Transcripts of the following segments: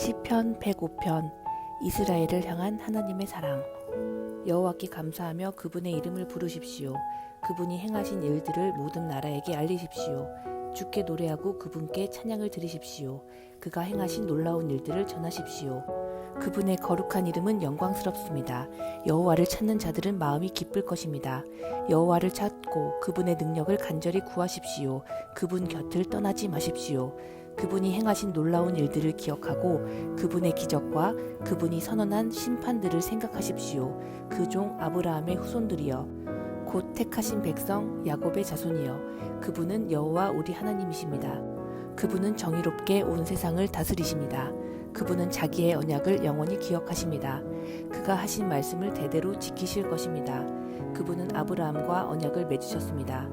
시편 105편 이스라엘을 향한 하나님의 사랑. 여호와께 감사하며 그분의 이름을 부르십시오. 그분이 행하신 일들을 모든 나라에게 알리십시오. 주께 노래하고 그분께 찬양을 드리십시오. 그가 행하신 놀라운 일들을 전하십시오. 그분의 거룩한 이름은 영광스럽습니다. 여호와를 찾는 자들은 마음이 기쁠 것입니다. 여호와를 찾고 그분의 능력을 간절히 구하십시오. 그분 곁을 떠나지 마십시오 그분이 행하신 놀라운 일들을 기억하고 그분의 기적과 그분이 선언한 심판들을 생각하십시오. 그 종 아브라함의 후손들이여 곧 택하신 백성 야곱의 자손이여 그분은 여호와 우리 하나님이십니다. 그분은 정의롭게 온 세상을 다스리십니다. 그분은 자기의 언약을 영원히 기억하십니다. 그가 하신 말씀을 대대로 지키실 것입니다. 그분은 아브라함과 언약을 맺으셨습니다.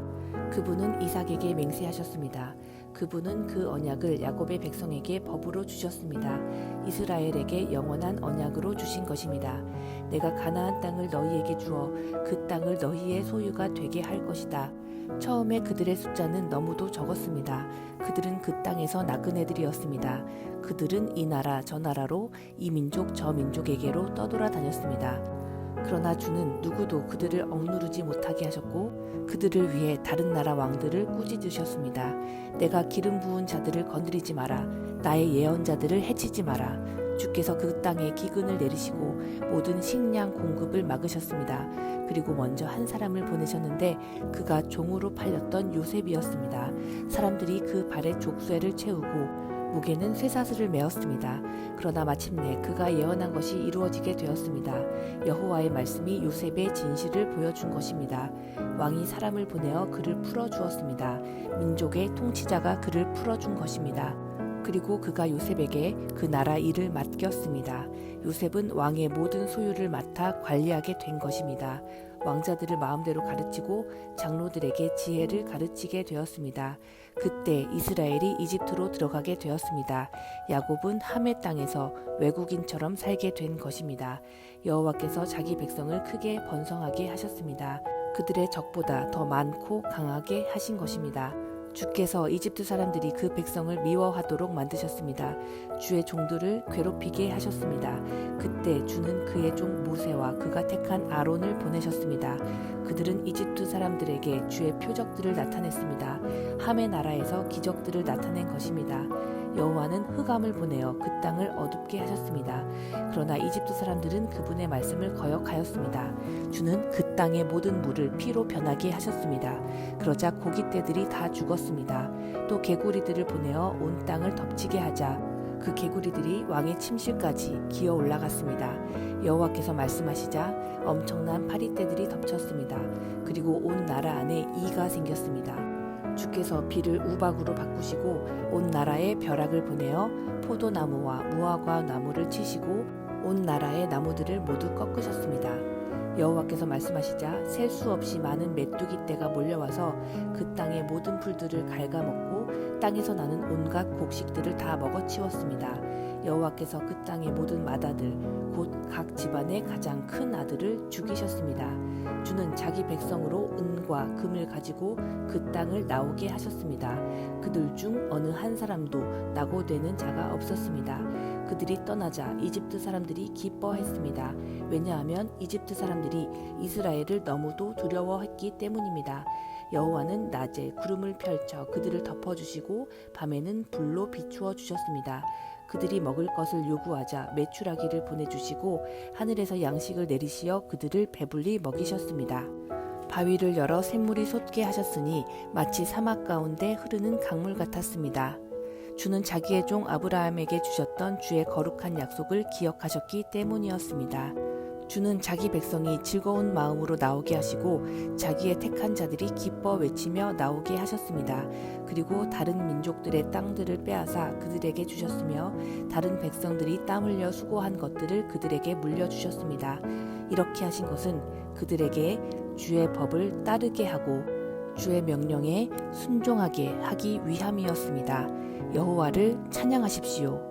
그분은 이삭에게 맹세하셨습니다. 그분은 그 언약을 야곱의 백성에게 법으로 주셨습니다. 이스라엘에게 영원한 언약으로 주신 것입니다. 내가 가나안 땅을 너희에게 주어 그 땅을 너희의 소유가 되게 할 것이다. 처음에 그들의 숫자는 너무도 적었습니다. 그들은 그 땅에서 나그네들이었습니다. 그들은 이 나라 저 나라로 이 민족 저 민족에게로 떠돌아 다녔습니다. 그러나 주는 누구도 그들을 억누르지 못하게 하셨고 그들을 위해 다른 나라 왕들을 꾸짖으셨습니다. 내가 기름 부은 자들을 건드리지 마라. 나의 예언자들을 해치지 마라. 주께서 그 땅에 기근을 내리시고 모든 식량 공급을 막으셨습니다. 그리고 먼저 한 사람을 보내셨는데 그가 종으로 팔렸던 요셉이었습니다. 사람들이 그 발에 족쇄를 채우고 목에는 쇠사슬을 메었습니다. 그러나 마침내 그가 예언한 것이 이루어지게 되었습니다. 여호와의 말씀이 요셉의 진실을 보여준 것입니다. 왕이 사람을 보내어 그를 풀어 주었습니다. 민족의 통치자가 그를 풀어 준 것입니다. 그리고 그가 요셉에게 그 나라 일을 맡겼습니다. 요셉은 왕의 모든 소유를 맡아 관리하게 된 것입니다. 왕자들을 마음대로 가르치고 장로들에게 지혜를 가르치게 되었습니다. 그때 이스라엘이 이집트로 들어가게 되었습니다. 야곱은 함의 땅에서 외국인처럼 살게 된 것입니다. 여호와께서 자기 백성을 크게 번성하게 하셨습니다. 그들의 적보다 더 많고 강하게 하신 것입니다. 주께서 이집트 사람들이 그 백성을 미워하도록 만드셨습니다. 주의 종들을 괴롭히게 하셨습니다. 그때 주는 그의 종 모세와 그가 택한 아론을 보내셨습니다. 그들은 이집트 사람들에게 주의 표적들을 나타냈습니다. 함의 나라에서 기적들을 나타낸 것입니다. 여호와는 흑암을 보내어 그 땅을 어둡게 하셨습니다. 그러나 이집트 사람들은 그분의 말씀을 거역하였습니다. 주는 그 땅의 모든 물을 피로 변하게 하셨습니다. 그러자 고깃떼들이 다 죽었습니다. 또 개구리들을 보내어 온 땅을 덮치게 하자 그 개구리들이 왕의 침실까지 기어 올라갔습니다. 여호와께서 말씀하시자 엄청난 파리떼들이 덮쳤습니다. 그리고 온 나라 안에 이가 생겼습니다. 주께서 비를 우박으로 바꾸시고 온 나라에 벼락을 보내어 포도나무와 무화과 나무를 치시고 온 나라의 나무들을 모두 꺾으셨습니다. 여호와께서 말씀하시자 셀 수 없이 많은 메뚜기 떼가 몰려와서 그 땅의 모든 풀들을 갉아먹고 땅에서 나는 온갖 곡식들을 다 먹어치웠습니다. 여호와께서 그 땅의 모든 마다들 곧 각 집안의 가장 큰 아들을 죽이셨습니다. 주는 자기 백성으로 은과 금을 가지고 그 땅을 나오게 하셨습니다. 그들 중 어느 한 사람도 낙오되는 자가 없었습니다. 그들이 떠나자 이집트 사람들이 기뻐했습니다. 왜냐하면 이집트 사람들이 이스라엘을 너무도 두려워했기 때문입니다. 여호와는 낮에 구름을 펼쳐 그들을 덮어주시고 밤에는 불로 비추어 주셨습니다. 그들이 먹을 것을 요구하자 메추라기를 보내주시고 하늘에서 양식을 내리시어 그들을 배불리 먹이셨습니다. 바위를 열어 샘물이 솟게 하셨으니 마치 사막 가운데 흐르는 강물 같았습니다. 주는 자기의 종 아브라함에게 주셨던 주의 거룩한 약속을 기억하셨기 때문이었습니다. 주는 자기 백성이 즐거운 마음으로 나오게 하시고 자기의 택한 자들이 기뻐 외치며 나오게 하셨습니다. 그리고 다른 민족들의 땅들을 빼앗아 그들에게 주셨으며 다른 백성들이 땀 흘려 수고한 것들을 그들에게 물려주셨습니다. 이렇게 하신 것은 그들에게 주의 법을 따르게 하고 주의 명령에 순종하게 하기 위함이었습니다. 여호와를 찬양하십시오.